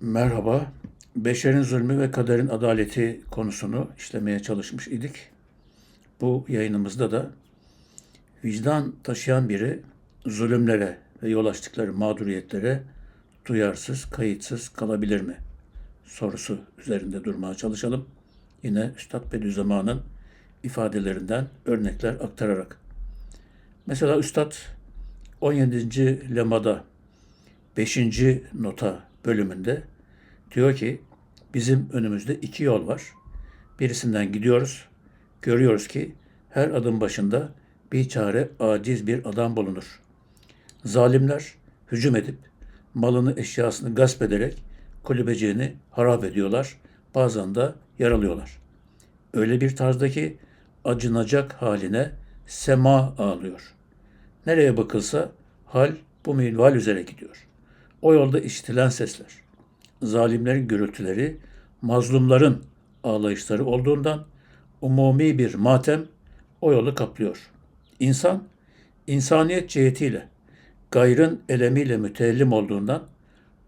Merhaba. Beşerin zulmü ve kaderin adaleti konusunu işlemeye çalışmış idik. Bu yayınımızda da vicdan taşıyan biri zulümlere ve yol açtıkları mağduriyetlere duyarsız, kayıtsız kalabilir mi? Sorusu üzerinde durmaya çalışalım. Yine Üstad Bediüzzaman'ın ifadelerinden örnekler aktararak. Mesela Üstad 17. lemada 5. nota bölümünde diyor ki bizim önümüzde iki yol var. Birisinden gidiyoruz. Görüyoruz ki her adım başında bir çare aciz bir adam bulunur. Zalimler hücum edip malını eşyasını gasp ederek kulübeciğini harap ediyorlar. Bazen de yaralıyorlar. Öyle bir tarzdaki acınacak haline sema ağlıyor. Nereye bakılsa hal bu minval üzere gidiyor. O yolda işitilen sesler, zalimlerin gürültüleri, mazlumların ağlayışları olduğundan umumi bir matem o yolu kaplıyor. İnsan, insaniyet cihetiyle, gayrın elemiyle müteellim olduğundan,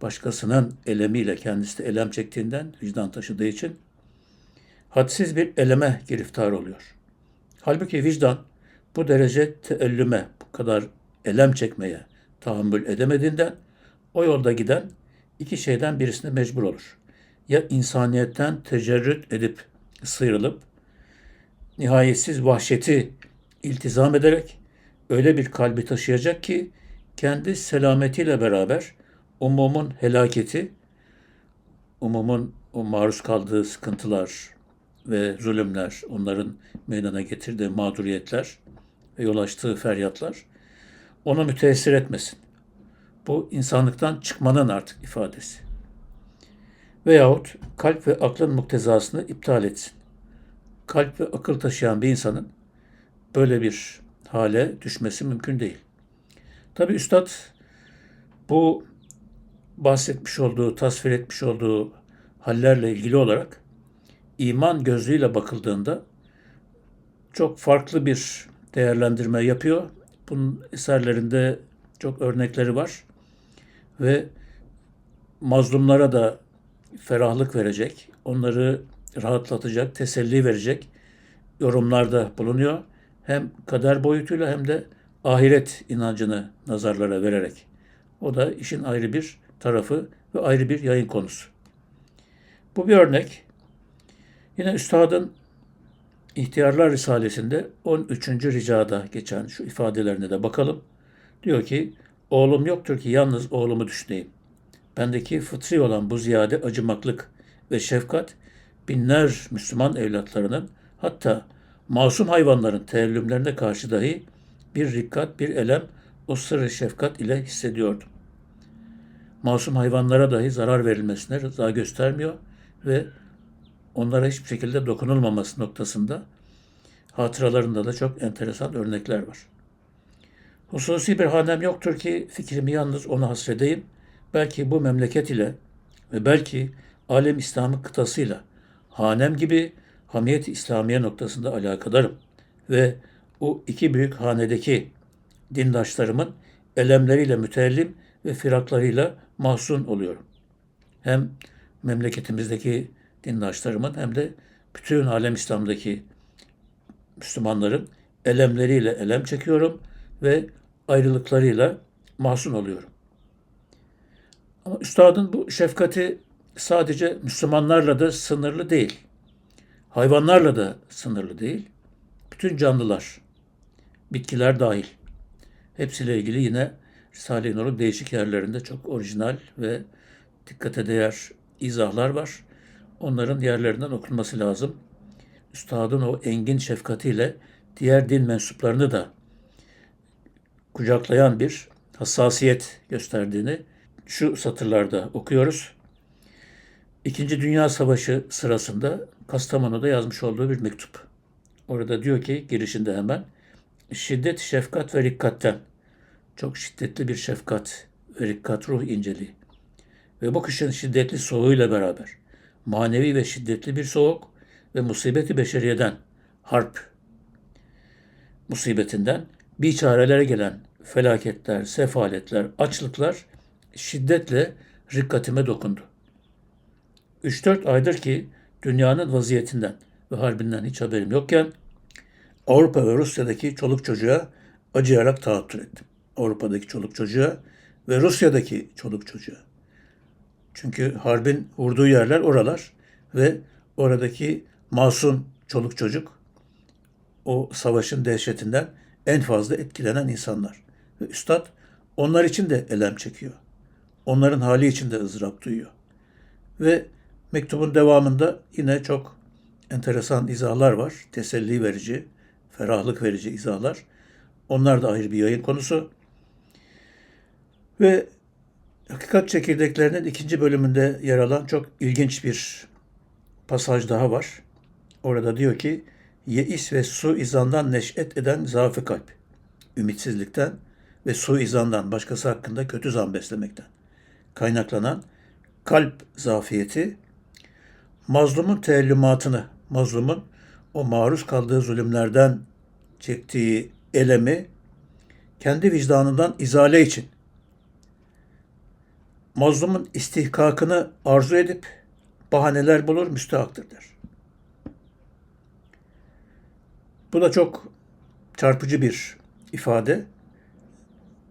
başkasının elemiyle kendisi de elem çektiğinden, vicdan taşıdığı için hadsiz bir eleme giriftar oluyor. Halbuki vicdan bu derece teellüme, bu kadar elem çekmeye tahammül edemediğinden o yolda giden iki şeyden birisine mecbur olur. Ya insaniyetten tecerrüt edip sıyrılıp nihayetsiz vahşeti iltizam ederek öyle bir kalbi taşıyacak ki kendi selametiyle beraber umumun helaketi, umumun o maruz kaldığı sıkıntılar ve zulümler, onların meydana getirdiği mağduriyetler ve yol açtığı feryatlar onu müteessir etmesin. Bu insanlıktan çıkmanın artık ifadesi. Veyahut kalp ve aklın muktezasını iptal etsin. Kalp ve akıl taşıyan bir insanın böyle bir hale düşmesi mümkün değil. Tabi Üstad bu bahsetmiş olduğu, tasvir etmiş olduğu hallerle ilgili olarak iman gözlüğüyle bakıldığında çok farklı bir değerlendirme yapıyor. Bunun eserlerinde çok örnekleri var ve mazlumlara da ferahlık verecek, onları rahatlatacak, teselli verecek yorumlarda bulunuyor. Hem kader boyutuyla hem de ahiret inancını nazarlara vererek. O da işin ayrı bir tarafı ve ayrı bir yayın konusu. Bu bir örnek. Yine Üstad'ın İhtiyarlar Risalesi'nde 13. ricada geçen şu ifadelerine de bakalım. Diyor ki, oğlum yoktur ki yalnız oğlumu düşüneyim. Bendeki fıtri olan bu ziyade acımaklık ve şefkat binler Müslüman evlatlarının hatta masum hayvanların teellümlerine karşı dahi bir rikkat, bir elem, o sırrı şefkat ile hissediyordum. Masum hayvanlara dahi zarar verilmesine rıza göstermiyor ve onlara hiçbir şekilde dokunulmaması noktasında hatıralarında da çok enteresan örnekler var. Hususi bir hanem yoktur ki fikrimi yalnız ona hasredeyim. Belki bu memleket ile ve belki alem İslam'ı kıtasıyla hanem gibi hamiyet İslamiye noktasında alakadarım. Ve o iki büyük hanedeki dindaşlarımın elemleriyle müteellim ve firaklarıyla mahzun oluyorum. Hem memleketimizdeki dindaşlarımın hem de bütün alem İslam'daki Müslümanların elemleriyle elem çekiyorum ve ayrılıklarıyla mahzun oluyorum. Ama üstadın bu şefkati sadece Müslümanlarla da sınırlı değil. Hayvanlarla da sınırlı değil. Bütün canlılar, bitkiler dahil. Hepsiyle ilgili yine Risale-i Nur'un değişik yerlerinde çok orijinal ve dikkate değer izahlar var. Onların yerlerinden okunması lazım. Üstadın o engin şefkatiyle diğer din mensuplarını da kucaklayan bir hassasiyet gösterdiğini şu satırlarda okuyoruz. İkinci Dünya Savaşı sırasında Kastamonu'da yazmış olduğu bir mektup. Orada diyor ki girişinde hemen şiddet, şefkat ve rikkatten çok şiddetli bir şefkat ve rikkat ruh inceliği. Ve bu kışın şiddetli soğuğuyla beraber manevi ve şiddetli bir soğuk ve musibeti beşeriyeden, harp musibetinden biçarelere gelen felaketler, sefaletler, açlıklar şiddetle rikkatime dokundu. 3-4 aydır ki dünyanın vaziyetinden ve harbinden hiç haberim yokken Avrupa ve Rusya'daki çoluk çocuğa acıyarak tahattür ettim. Avrupa'daki çoluk çocuğa ve Rusya'daki çoluk çocuğa. Çünkü harbin vurduğu yerler oralar ve oradaki masum çoluk çocuk o savaşın dehşetinden en fazla etkilenen insanlar. Ve üstad onlar için de elem çekiyor. Onların hali için de ızdırap duyuyor. Ve mektubun devamında yine çok enteresan izahlar var. Teselli verici, ferahlık verici izahlar. Onlar da ayrı bir yayın konusu. Ve Hakikat Çekirdeklerinin ikinci bölümünde yer alan çok ilginç bir pasaj daha var. Orada diyor ki, Yeis ve su izandan neş'et eden zaafı kalp, ümitsizlikten ve su izandan başkası hakkında kötü zan beslemekten kaynaklanan kalp zafiyeti, mazlumun teellümatını, mazlumun o maruz kaldığı zulümlerden çektiği elemi kendi vicdanından izale için mazlumun istihkakını arzu edip bahaneler bulur, müstehaktır der. Bu da çok çarpıcı bir ifade.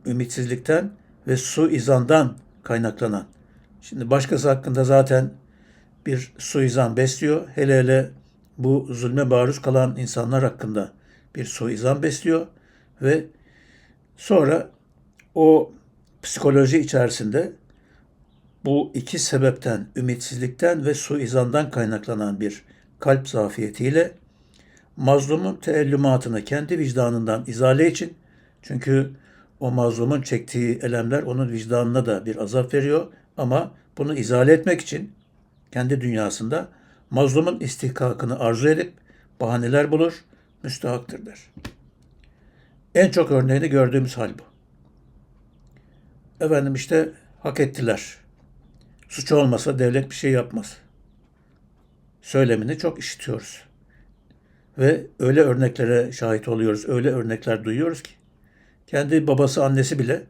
Ümitsizlikten ve su izandan kaynaklanan. Şimdi başkası hakkında zaten bir suizan besliyor. Hele hele bu zulme maruz kalan insanlar hakkında bir suizan besliyor ve sonra o psikoloji içerisinde bu iki sebepten, ümitsizlikten ve suizandan kaynaklanan bir kalp zafiyetiyle mazlumun teellümatını kendi vicdanından izale için çünkü o mazlumun çektiği elemler onun vicdanına da bir azap veriyor ama bunu izale etmek için kendi dünyasında mazlumun istihkakını arzu edip bahaneler bulur, müstahaktır der. En çok örneğini gördüğümüz hal bu. Efendim işte hak ettiler. Suç olmasa devlet bir şey yapmaz. Söylemini çok işitiyoruz. Ve öyle örneklere şahit oluyoruz, öyle örnekler duyuyoruz ki kendi babası annesi bile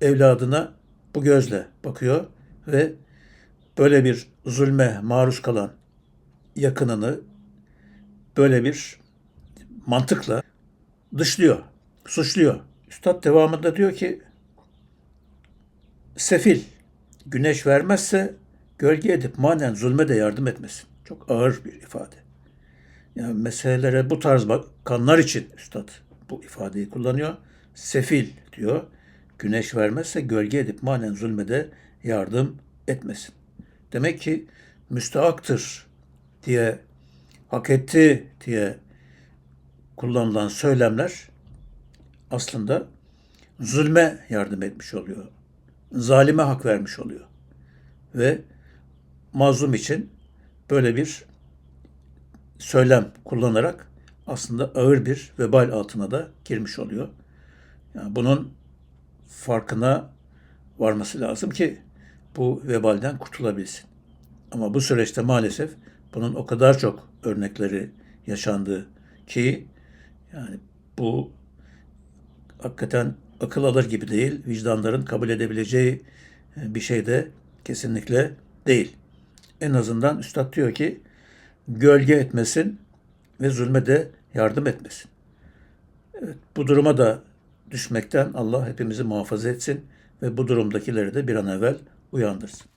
evladına bu gözle bakıyor ve böyle bir zulme maruz kalan yakınını böyle bir mantıkla dışlıyor, suçluyor. Üstad devamında diyor ki sefil güneş vermezse gölge edip manen zulme de yardım etmesin. Çok ağır bir ifade. Yani meselelere bu tarz bakanlar için üstad bu ifadeyi kullanıyor. Sefil diyor. Güneş vermezse gölge edip manen zulmede yardım etmesin. Demek ki müstahaktır diye hak etti diye kullanılan söylemler aslında zulme yardım etmiş oluyor. Zalime hak vermiş oluyor. Ve mazlum için böyle bir söylem kullanarak aslında ağır bir vebal altına da girmiş oluyor. Yani bunun farkına varması lazım ki bu vebalden kurtulabilsin. Ama bu süreçte maalesef bunun o kadar çok örnekleri yaşandı ki yani bu hakikaten akıl alır gibi değil, vicdanların kabul edebileceği e, bir şey de kesinlikle değil. En azından Üstad diyor ki gölge etmesin ve zulme de yardım etmesin. Evet, bu duruma da düşmekten Allah hepimizi muhafaza etsin ve bu durumdakileri de bir an evvel uyandırsın.